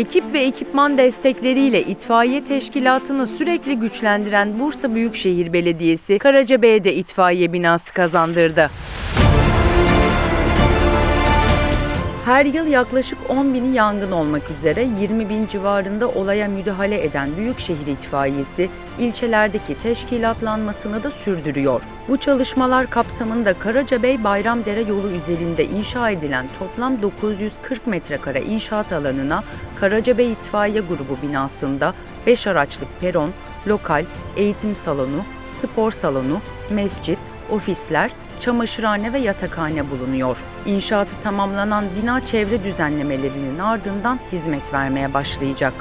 Ekip ve ekipman destekleriyle itfaiye teşkilatını sürekli güçlendiren Bursa Büyükşehir Belediyesi Karacabey'de itfaiye binası kazandırdı. Her yıl yaklaşık 10 bin yangın olmak üzere 20 bin civarında olaya müdahale eden Büyükşehir İtfaiyesi ilçelerdeki teşkilatlanmasını da sürdürüyor. Bu çalışmalar kapsamında Karacabey Bayramdere yolu üzerinde inşa edilen toplam 940 metrekare inşaat alanına Karacabey İtfaiye Grubu binasında 5 araçlık peron, lokal, eğitim salonu, spor salonu, mescit, ofisler, çamaşırhane ve yatakhane bulunuyor. İnşaatı tamamlanan bina çevre düzenlemelerinin ardından hizmet vermeye başlayacak.